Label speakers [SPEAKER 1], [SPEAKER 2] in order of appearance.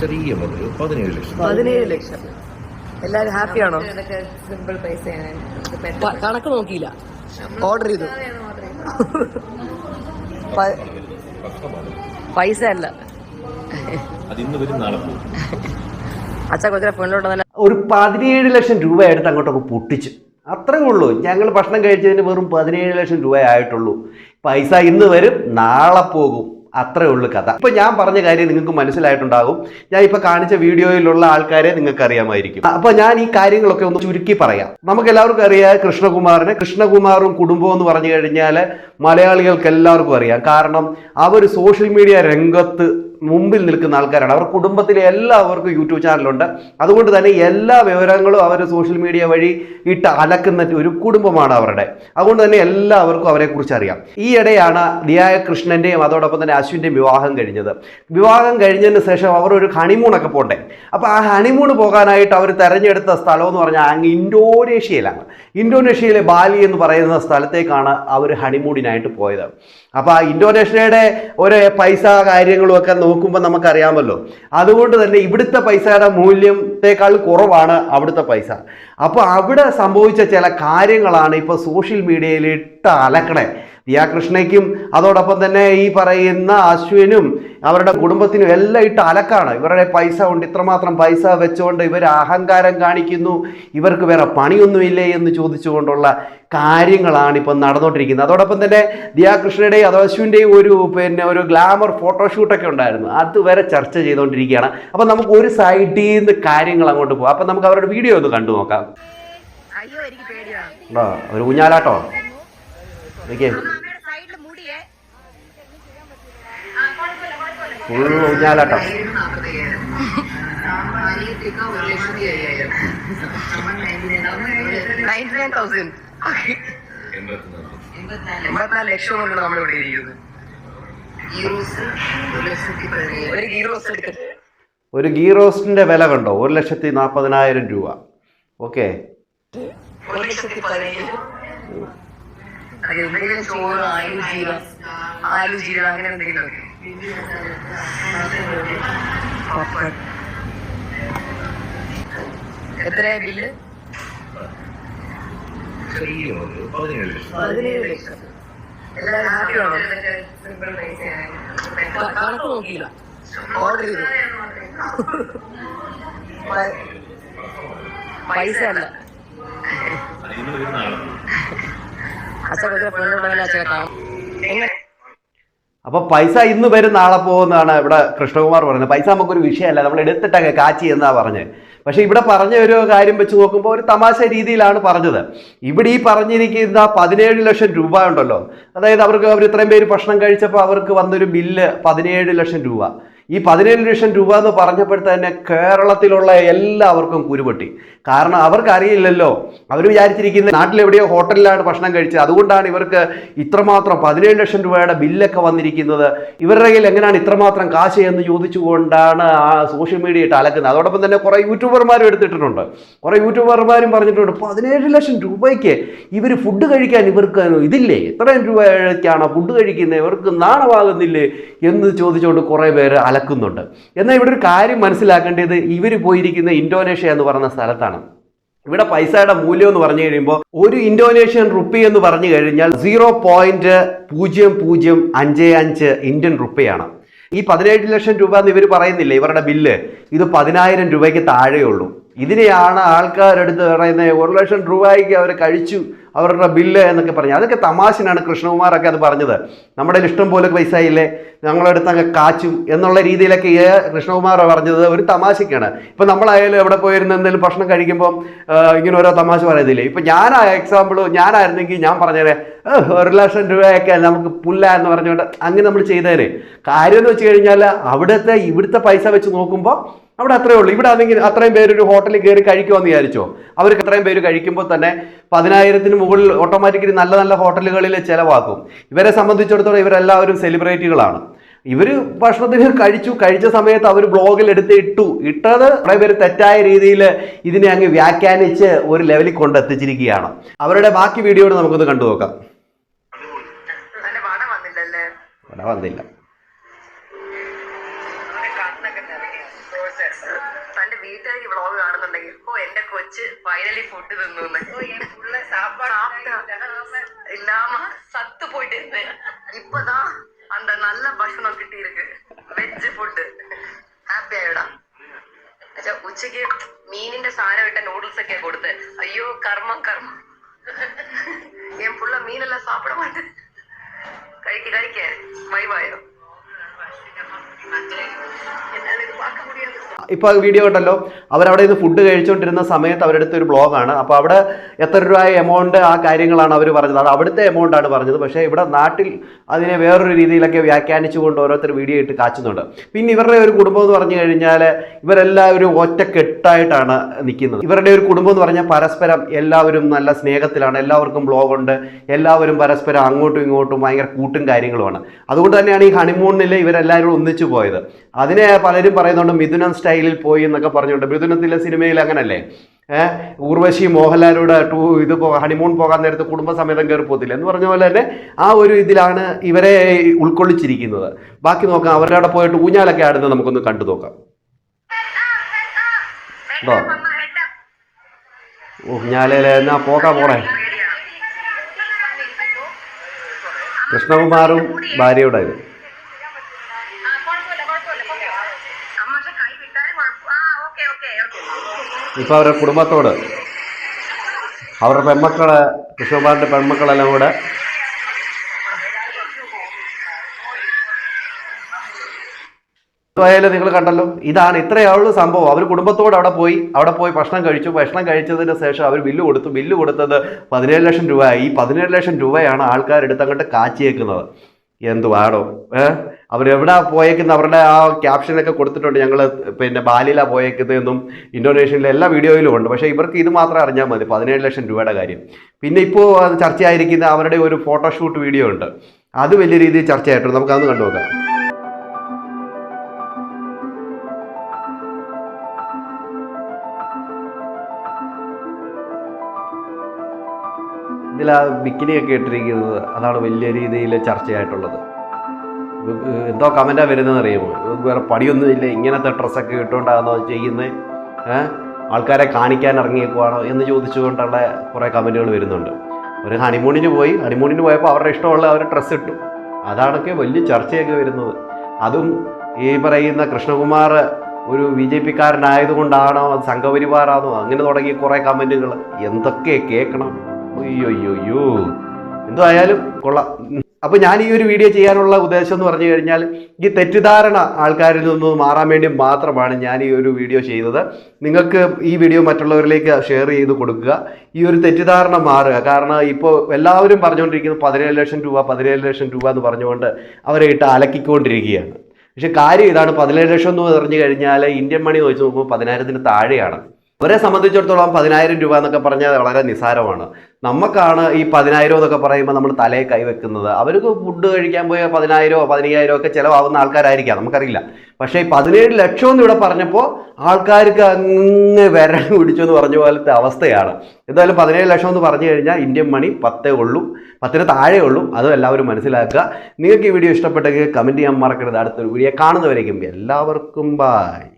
[SPEAKER 1] ചെറിയ മുതൽ. പതിനേഴ് ലക്ഷം.
[SPEAKER 2] പതിനേഴ് ലക്ഷം. എല്ലാരും ഹാപ്പിയാണോ
[SPEAKER 3] സിമ്പിൾ
[SPEAKER 2] പൈസ കണക്ക് നോക്കിയില്ല. ഓർഡർ ചെയ്തു. പൈസ അല്ല അച്ഛ കൊച്ചിനെ ഫോണിലോട്ട്
[SPEAKER 4] ഒരു പതിനേഴ് ലക്ഷം രൂപ എടുത്ത് അങ്ങോട്ടൊക്കെ പൊട്ടിച്ചു. അത്രേ ഉള്ളൂ. ഞങ്ങൾ ഭക്ഷണം കഴിച്ചതിന് വെറും പതിനേഴ് ലക്ഷം രൂപ ആയിട്ടുള്ളൂ. പൈസ ഇന്ന് വരും നാളെ പോകും. അത്രേ ഉള്ളൂ കഥ. ഇപ്പൊ ഞാൻ പറഞ്ഞ കാര്യം നിങ്ങൾക്ക് മനസ്സിലായിട്ടുണ്ടാകും. ഞാൻ ഇപ്പൊ കാണിച്ച വീഡിയോയിലുള്ള ആൾക്കാരെ നിങ്ങൾക്ക് അറിയാമായിരിക്കും. അപ്പൊ ഞാൻ ഈ കാര്യങ്ങളൊക്കെ ഒന്ന് ചുരുക്കി പറയാം. നമുക്ക് എല്ലാവർക്കും അറിയാം കൃഷ്ണകുമാറിനെ. കൃഷ്ണകുമാറും കുടുംബവും എന്ന് പറഞ്ഞു കഴിഞ്ഞാൽ മലയാളികൾക്ക് എല്ലാവർക്കും അറിയാം. കാരണം അവർ സോഷ്യൽ മീഡിയ രംഗത്ത് മുമ്പിൽ നിൽക്കുന്ന ആൾക്കാരാണ്. അവർ കുടുംബത്തിലെ എല്ലാവർക്കും യൂട്യൂബ് ചാനലുണ്ട്. അതുകൊണ്ട് തന്നെ എല്ലാ വിവരങ്ങളും അവർ സോഷ്യൽ മീഡിയ വഴി ഇട്ട് അലക്കുന്ന ഒരു കുടുംബമാണ് അവരുടെ. അതുകൊണ്ട് തന്നെ എല്ലാവർക്കും അവരെക്കുറിച്ച് അറിയാം. ഈ ദിയായ കൃഷ്ണന്റെയും അതോടൊപ്പം തന്നെ അശ്വിന്റെയും വിവാഹം കഴിഞ്ഞത്. വിവാഹം കഴിഞ്ഞതിന് ശേഷം അവർ ഒരു ഹണിമൂണൊക്കെ പോണ്ടേ? അപ്പോൾ ആ ഹണിമൂൺ പോകാനായിട്ട് അവർ തെരഞ്ഞെടുത്ത സ്ഥലം എന്ന് പറഞ്ഞാൽ അങ്ങ് ഇൻഡോനേഷ്യയിലാണ് ഇൻഡോനേഷ്യയിലെ ബാലി എന്ന് പറയുന്ന സ്ഥലത്തേക്കാണ് അവർ ഹണിമൂണിനായിട്ട് പോയത്. അപ്പോൾ ആ ഇൻഡോനേഷ്യയുടെ ഒരു പൈസ കാര്യങ്ങളും ഒക്കെ നോക്കുമ്പോൾ നമുക്കറിയാമല്ലോ. അതുകൊണ്ട് തന്നെ ഇവിടുത്തെ പൈസയുടെ മൂല്യത്തെക്കാൾ കുറവാണ് അവിടുത്തെ പൈസ. അപ്പോൾ അവിടെ സംഭവിച്ച ചില കാര്യങ്ങളാണ് ഇപ്പോൾ സോഷ്യൽ മീഡിയയിൽ ഇട്ട് അലക്കണേ. ദിയാകൃഷ്ണയ്ക്കും അതോടൊപ്പം തന്നെ ഈ പറയുന്ന അശ്വിനും അവരുടെ കുടുംബത്തിനും എല്ലാം ഇട്ട് അലക്കാണ്. ഇവരുടെ പൈസ കൊണ്ട് ഇത്രമാത്രം പൈസ വെച്ചുകൊണ്ട് ഇവർ അഹങ്കാരം കാണിക്കുന്നു. ഇവർക്ക് വേറെ പണിയൊന്നുമില്ലേ എന്ന് ചോദിച്ചുകൊണ്ടുള്ള കാര്യങ്ങളാണ് ഇപ്പം നടന്നുകൊണ്ടിരിക്കുന്നത്. അതോടൊപ്പം തന്നെ ദിയാകൃഷ്ണയുടെയും അതോ അശ്വിന്റെയും ഒരു പിന്നെ ഒരു ഗ്ലാമർ ഫോട്ടോഷൂട്ടൊക്കെ ഉണ്ടായിരുന്നു. അതുവരെ ചർച്ച ചെയ്തുകൊണ്ടിരിക്കുകയാണ്. അപ്പം നമുക്ക് ഒരു സൈഡിൽ നിന്ന് കാര്യങ്ങൾ അങ്ങോട്ട് പോകാം. അപ്പം നമുക്ക് അവരുടെ വീഡിയോ ഒന്ന് കണ്ടു നോക്കാം.
[SPEAKER 3] അയ്യോ എനിക്ക് പേടിയാണ്
[SPEAKER 4] ഉണ്ടോ ഒരു ഊഞ്ഞാലാട്ടോ. ഫുൾ ഊഞ്ഞാലാട്ടോ.
[SPEAKER 2] Ninety nine thousand. എൺപത്തിനാല് ലക്ഷം കൊണ്ടാണ് ഇരിക്കുന്നത്. ഒരു ഗീ റോസ് എടുക്കട്ടെ
[SPEAKER 4] ഒരു ഗീ റോസ്റ്റിന്റെ വില കണ്ടോ? ഒരു ലക്ഷത്തി നാൽപ്പതിനായിരം രൂപ. ഓക്കെ.
[SPEAKER 2] ഒരു ലക്ഷത്തി പതിനേഴ് എന്തെങ്കിലും ചോറ് ആലു ജീര ആലു ജീര അങ്ങനെ എന്തെങ്കിലും. എത്രയാ ബില്ല്? പൈസ അല്ല. അച്ഛനെ കാണാം എങ്ങനെ?
[SPEAKER 4] അപ്പൊ പൈസ ഇന്ന് വരും നാളെ പോകുന്നതാണ് ഇവിടെ കൃഷ്ണകുമാർ പറയുന്നത് പൈസ നമുക്കൊരു വിഷയമല്ല നമ്മൾ എടുത്തിട്ടങ്ങ് കാച്ചി എന്നാ പറഞ്ഞത് പക്ഷെ ഇവിടെ പറഞ്ഞ ഒരു കാര്യം വെച്ച് നോക്കുമ്പോൾ ഒരു തമാശ രീതിയിലാണ് പറഞ്ഞത്. ഇവിടെ ഈ പറഞ്ഞിരിക്കുന്ന പതിനേഴ് ലക്ഷം രൂപ ഉണ്ടല്ലോ. അതായത് അവർക്ക് അവർ ഇത്രയും പേര് ഭക്ഷണം കഴിച്ചപ്പോൾ അവർക്ക് വന്നൊരു ബില്ല് പതിനേഴ് ലക്ഷം രൂപ. ഈ പതിനേഴ് ലക്ഷം രൂപ എന്ന് പറഞ്ഞപ്പോഴത്തന്നെ കേരളത്തിലുള്ള എല്ലാവർക്കും കുരുപൊട്ടി. കാരണം അവർക്ക് അറിയില്ലല്ലോ അവർ വിചാരിച്ചിരിക്കുന്ന നാട്ടിലെവിടെയോ ഹോട്ടലിലാണ് ഭക്ഷണം കഴിച്ചത്. അതുകൊണ്ടാണ് ഇവർക്ക് ഇത്രമാത്രം പതിനേഴ് ലക്ഷം രൂപയുടെ ബില്ലൊക്കെ വന്നിരിക്കുന്നത്. ഇവരുടെ കയ്യിൽ എങ്ങനെയാണ് ഇത്രമാത്രം കാശ് എന്ന് ചോദിച്ചുകൊണ്ടാണ് ആ സോഷ്യൽ മീഡിയ ഇട്ട് അലക്കുന്നത്. അതോടൊപ്പം തന്നെ കുറേ യൂട്യൂബർമാരും എടുത്തിട്ടുണ്ട് കുറേ യൂട്യൂബർമാരും പറഞ്ഞിട്ടുണ്ട് പതിനേഴ് ലക്ഷം രൂപയ്ക്ക് ഇവർ ഫുഡ് കഴിക്കാൻ ഇവർക്ക് ഇതില്ലേ? ഇത്രയും രൂപയ്ക്കാണ് ഫുഡ് കഴിക്കുന്നത്? ഇവർക്ക് നാണമാകുന്നില്ലേ എന്ന് ചോദിച്ചുകൊണ്ട് കുറേ പേര് അലക്കുന്നുണ്ട്. എന്നാൽ ഇവിടെ ഒരു കാര്യം മനസ്സിലാക്കേണ്ടത് ഇവർ പോയിരിക്കുന്ന ഇന്തോനേഷ്യ എന്ന് പറയുന്ന സ്ഥലത്താണ്. ഇവിടെ പൈസയുടെ മൂല്യം എന്ന് പറഞ്ഞു കഴിയുമ്പോൾ ഒരു ഇന്തോനേഷ്യൻ റുപ്പി എന്ന് പറഞ്ഞു കഴിഞ്ഞാൽ സീറോ പോയിന്റ് പൂജ്യം പൂജ്യം അഞ്ച് അഞ്ച് ഇന്ത്യൻ റുപ്പിയാണ്. ഈ പതിനേഴ് ലക്ഷം രൂപ എന്ന് ഇവർ പറയുന്നില്ല? ഇവരുടെ ബില്ല്. ഇത് പതിനായിരം രൂപയ്ക്ക് താഴെയുള്ളൂ. ഇതിനെയാണ് ആൾക്കാരെടുത്ത് പറയുന്നത് ഒരു ലക്ഷം രൂപയ്ക്ക് അവർ കഴിച്ചു അവരുടെ ബില്ല് എന്നൊക്കെ പറഞ്ഞു. അതൊക്കെ തമാശനാണ് കൃഷ്ണകുമാറൊക്കെ അത് പറഞ്ഞത്. നമ്മുടെ ഇഷ്ടം പോലെ പൈസ ഇല്ലേ? ഞങ്ങളെടുത്ത് അങ്ങ് കാച്ചും എന്നുള്ള രീതിയിലൊക്കെ ഈ കൃഷ്ണകുമാർ പറഞ്ഞത് ഒരു തമാശയ്ക്കാണ്. ഇപ്പം നമ്മളായാലും എവിടെ പോയിരുന്ന എന്തെങ്കിലും ഭക്ഷണം കഴിക്കുമ്പോൾ ഇങ്ങനെ ഓരോ തമാശ പറയുന്നില്ലേ ഇപ്പം ഞാൻ ആ എക്സാമ്പിൾ ഞാനായിരുന്നെങ്കിൽ ഞാൻ പറഞ്ഞേനെ "ഏഹ്, ഒരു ലക്ഷം രൂപയൊക്കെ നമുക്ക് പുല്ല എന്ന് പറഞ്ഞുകൊണ്ട് അങ്ങനെ നമ്മൾ ചെയ്തേനെ. കാര്യം എന്ന് വെച്ച് കഴിഞ്ഞാൽ അവിടുത്തെ ഇവിടുത്തെ പൈസ വെച്ച് നോക്കുമ്പോൾ അവിടെ അത്രേ ഉള്ളൂ. ഇവിടെ ആണെങ്കിൽ അത്രയും പേര് ഒരു ഹോട്ടലിൽ കയറി കഴിക്കുമെന്ന് വിചാരിച്ചോ? അവർക്ക് അത്രയും പേര് കഴിക്കുമ്പോൾ തന്നെ പതിനായിരത്തിന് മുകളിൽ ഓട്ടോമാറ്റിക്കലി നല്ല നല്ല ഹോട്ടലുകളിൽ ചിലവാക്കും. ഇവരെ സംബന്ധിച്ചിടത്തോളം ഇവരെല്ലാവരും സെലിബ്രിറ്റികളാണ് ഇവർ ഭക്ഷണത്തിന് കഴിച്ചു കഴിച്ച സമയത്ത് അവർ ബ്ലോഗിൽ എടുത്ത് ഇട്ടു. ഇട്ടത് കുറേ പേര് തെറ്റായ രീതിയിൽ ഇതിനെ അങ്ങ് വ്യാഖ്യാനിച്ച് ഒരു ലെവലിൽ കൊണ്ടെത്തിച്ചിരിക്കുകയാണ്. അവരുടെ ബാക്കി വീഡിയോയിൽ നമുക്കൊന്ന് കണ്ടു നോക്കാം വന്നില്ല.
[SPEAKER 2] ലേറ്റ് ആയി വ്ളോഗ് കാണുന്നുണ്ടെങ്കിൽ ഓ എന്റെ കൊച്ച് ഫൈനലി ഫുഡ് തിന്നു ഇല്ലാമ സത്ത് പോയിട്ട് ഇരുന്ന് ഇപ്പതാ അന്ത നല്ല ഭക്ഷണം കിട്ടിയിരിക്കു. വെജ് ഫുഡ് ഹാപ്പി ആയിടാ. അച്ഛാ ഉച്ചയ്ക്ക് മീനിന്റെ സാധനം ഇട്ട നൂഡിൽസ് ഒക്കെ കൊടുത്ത്. അയ്യോ കർമ്മം കർമ്മം. ഞാൻ പുള്ള മീനെല്ലാം സാപ്പിട മാട്ടേൻ കഴിക്ക് കഴിക്കേ. വൈവായോ എന്നാലും ഇത് പാക്ക മുടിയ
[SPEAKER 4] ഇപ്പോൾ വീഡിയോ ഉണ്ടല്ലോ അവരവിടെ ഇത് ഫുഡ് കഴിച്ചുകൊണ്ടിരുന്ന സമയത്ത് അവരെടുത്ത ഒരു ബ്ലോഗാണ് അപ്പോൾ അവിടെ എത്ര രൂപ എമൗണ്ട് ആ കാര്യങ്ങളാണ് അവർ പറഞ്ഞത്. അത് അവിടുത്തെ എമൗണ്ടാണ് പറഞ്ഞത്. പക്ഷേ ഇവിടെ നാട്ടിൽ അതിനെ വേറൊരു രീതിയിലൊക്കെ വ്യാഖ്യാനിച്ചുകൊണ്ട് ഓരോരുത്തർ വീഡിയോ ഇട്ട് കാച്ചുന്നുണ്ട്. പിന്നെ ഇവരുടെ ഒരു കുടുംബം എന്ന് പറഞ്ഞു കഴിഞ്ഞാൽ ഇവരെല്ലാവരും ഒറ്റക്കെട്ടായിട്ടാണ് നിൽക്കുന്നത്. ഇവരുടെ ഒരു കുടുംബം എന്ന് പറഞ്ഞാൽ പരസ്പരം എല്ലാവരും നല്ല സ്നേഹത്തിലാണ്. എല്ലാവർക്കും ബ്ലോഗുണ്ട് എല്ലാവരും പരസ്പരം അങ്ങോട്ടും ഇങ്ങോട്ടും ഭയങ്കര കൂട്ടും കാര്യങ്ങളുമാണ്. അതുകൊണ്ട് തന്നെയാണ് ഈ ഹണിമൂണിൽ ഇവരെല്ലാവരും ഒന്നിച്ചു പോയത്. അതിനെ പലരും പറയുന്നുണ്ട് മിഥുനം സ്റ്റൈലിൽ പോയി എന്നൊക്കെ പറഞ്ഞുകൊണ്ട് മിഥുനത്തിലെ സിനിമയിൽ അങ്ങനല്ലേ? ഏഹ് ഊർവശി മോഹൻലാലോട് ടൂ ഇത് ഹണിമൂൺ പോകാൻ നേരത്ത് കുടുംബസമേതം കയറി പോകത്തില്ല എന്ന് പറഞ്ഞ പോലെ തന്നെ ആ ഒരു ഇതിലാണ് ഇവരെ ഉൾക്കൊള്ളിച്ചിരിക്കുന്നത്. ബാക്കി നോക്കാം അവരുടെ അവിടെ പോയിട്ട് ഊഞ്ഞാലൊക്കെ ആടുന്നത് നമുക്കൊന്ന് കണ്ടു നോക്കാം. ഉണ്ടോ? ഊഞ്ഞാലയിൽ എന്നാ പോകാം പോണേ കൃഷ്ണകുമാറും ഭാര്യയുടെ ഇത്
[SPEAKER 2] അമ്മ കൈ വിട്ടാലും കുഴപ്പം ആ ഓക്കെ ഓക്കെ ഓക്കെ
[SPEAKER 4] ഇപ്പൊ അവരുടെ കുടുംബത്തോട് അവരുടെ പെൺമക്കളെ കൃഷ്ണകുമാറിന്റെ പെൺമക്കളെല്ലാം കൂടെ ആയാലും നിങ്ങൾ കണ്ടല്ലോ? ഇതാണ് ഇത്രയേ ഉള്ളൂ സംഭവം. അവർ കുടുംബത്തോട് അവിടെ പോയി അവിടെ പോയി ഭക്ഷണം കഴിച്ചു. ഭക്ഷണം കഴിച്ചതിന് ശേഷം അവർ ബില്ല് കൊടുത്തു. ബില്ല് കൊടുത്തത് പതിനേഴ് ലക്ഷം രൂപ ഈ പതിനേഴ് ലക്ഷം രൂപയാണ് ആൾക്കാരെടുത്ത് അങ്ങോട്ട് കാച്ചിയേക്കുന്നത്. എന്തുവാടോ? ഏഹ് അവരെവിടാ പോയേക്കുന്ന? അവരുടെ ആ ക്യാപ്ഷനൊക്കെ കൊടുത്തിട്ടുണ്ട് ഞങ്ങൾ പിന്നെ ബാലിയിലാണ് പോയേക്കുന്നതെന്നും ഇന്തോനേഷ്യയിലെ എല്ലാ വീഡിയോയിലും ഉണ്ട്. പക്ഷേ ഇവർക്ക് ഇത് മാത്രം അറിഞ്ഞാൽ മതി പതിനേഴ് ലക്ഷം രൂപയുടെ കാര്യം. പിന്നെ ഇപ്പോൾ ചർച്ചയായിരിക്കുന്ന അവരുടെ ഒരു ഫോട്ടോഷൂട്ട് വീഡിയോ ഉണ്ട്. അത് വലിയ രീതിയിൽ ചർച്ചയായിട്ടുണ്ട്. നമുക്കതൊന്ന് കണ്ടു നോക്കാം. ഇതിൽ ആ ബിക്കിനിയൊക്കെ ഇട്ടിരിക്കുന്നത്. അതാണ് വലിയ രീതിയിൽ ചർച്ചയായിട്ടുള്ളത്. എന്തോ കമന്റാണ് വരുന്നതെന്ന് അറിയുമോ? വേറെ പണിയൊന്നുമില്ല ഇങ്ങനത്തെ ഡ്രസ്സൊക്കെ ഇട്ടുകൊണ്ടാണോ ചെയ്യുന്നത് ആൾക്കാരെ കാണിക്കാൻ ഇറങ്ങിയേക്കുവാണോ എന്ന് ചോദിച്ചുകൊണ്ടുള്ള കുറേ കമന്റുകൾ വരുന്നുണ്ട്. ഒരു ഹണിമൂണിന് പോയി. ഹണിമൂണിന് പോയപ്പോൾ അവരുടെ ഇഷ്ടമുള്ള അവർ ഡ്രസ്സ് ഇട്ടു. അതാണൊക്കെ വലിയ ചർച്ചയൊക്കെ വരുന്നത്. അതും ഈ പറയുന്ന കൃഷ്ണകുമാർ ഒരു ബി ജെ പിക്കാരനായതുകൊണ്ടാണോ അത് സംഘപരിവാറാണോ അങ്ങനെ തുടങ്ങി കുറേ കമന്റുകൾ എന്തൊക്കെ കേൾക്കണം? അയ്യോ അയ്യോ അയ്യോ എന്തായാലും കൊള്ളാം. അപ്പോൾ ഞാൻ ഈ ഒരു വീഡിയോ ചെയ്യാനുള്ള ഉദ്ദേശം എന്ന് പറഞ്ഞു കഴിഞ്ഞാൽ ഈ തെറ്റിദ്ധാരണ ആൾക്കാരിൽ നിന്ന് മാറാൻ വേണ്ടി മാത്രമാണ് ഞാൻ ഈ ഒരു വീഡിയോ ചെയ്തത്. നിങ്ങൾക്ക് ഈ വീഡിയോ മറ്റുള്ളവരിലേക്ക് ഷെയർ ചെയ്ത് കൊടുക്കുക. ഈ ഒരു തെറ്റിദ്ധാരണ മാറുക. കാരണം ഇപ്പോൾ എല്ലാവരും പറഞ്ഞുകൊണ്ടിരിക്കുന്നത് പതിനേഴ് ലക്ഷം രൂപ പതിനേഴ് ലക്ഷം രൂപ എന്ന് പറഞ്ഞുകൊണ്ട് അവരെ ഇട്ട് അലക്കിക്കൊണ്ടിരിക്കുകയാണ്. പക്ഷെ കാര്യം ഇതാണ്. പതിനേഴ് ലക്ഷം എന്ന് പറഞ്ഞു കഴിഞ്ഞാൽ ഇന്ത്യൻ മണി വെച്ച് നോക്കുമ്പോൾ പതിനായിരത്തിന് താഴെയാണ്. അവരെ സംബന്ധിച്ചിടത്തോളം പതിനായിരം രൂപ എന്നൊക്കെ പറഞ്ഞാൽ വളരെ നിസാരമാണ് നമുക്കാണ് ഈ പതിനായിരം എന്നൊക്കെ പറയുമ്പോൾ നമ്മൾ തലയെ കൈവെക്കുന്നത് അവർക്ക് ഫുഡ് കഴിക്കാൻ പോയ പതിനായിരമോ പതിനയ്യായിരമോ ഒക്കെ ചിലവാകുന്ന ആൾക്കാരായിരിക്കാം നമുക്കറിയില്ല. പക്ഷേ ഈ പതിനേഴ് ലക്ഷം എന്ന് ഇവിടെ പറഞ്ഞപ്പോൾ ആൾക്കാർക്ക് അങ്ങ് വിരൽ പിടിച്ചു എന്ന് പറഞ്ഞ പോലത്തെ അവസ്ഥയാണ്. എന്തായാലും പതിനേഴ് ലക്ഷം എന്ന് പറഞ്ഞു കഴിഞ്ഞാൽ ഇന്ത്യൻ മണി പത്തേ ഉള്ളൂ പത്തിന് താഴെ ഉള്ളൂ. അതും എല്ലാവരും മനസ്സിലാക്കുക. നിങ്ങൾക്ക് ഈ വീഡിയോ ഇഷ്ടപ്പെട്ടെങ്കിൽ കമന്റ് ചെയ്യാൻ മറക്കരുത്. അടുത്തൊരു വീഡിയോ കാണുന്നവരേക്കും എല്ലാവർക്കും ബായ്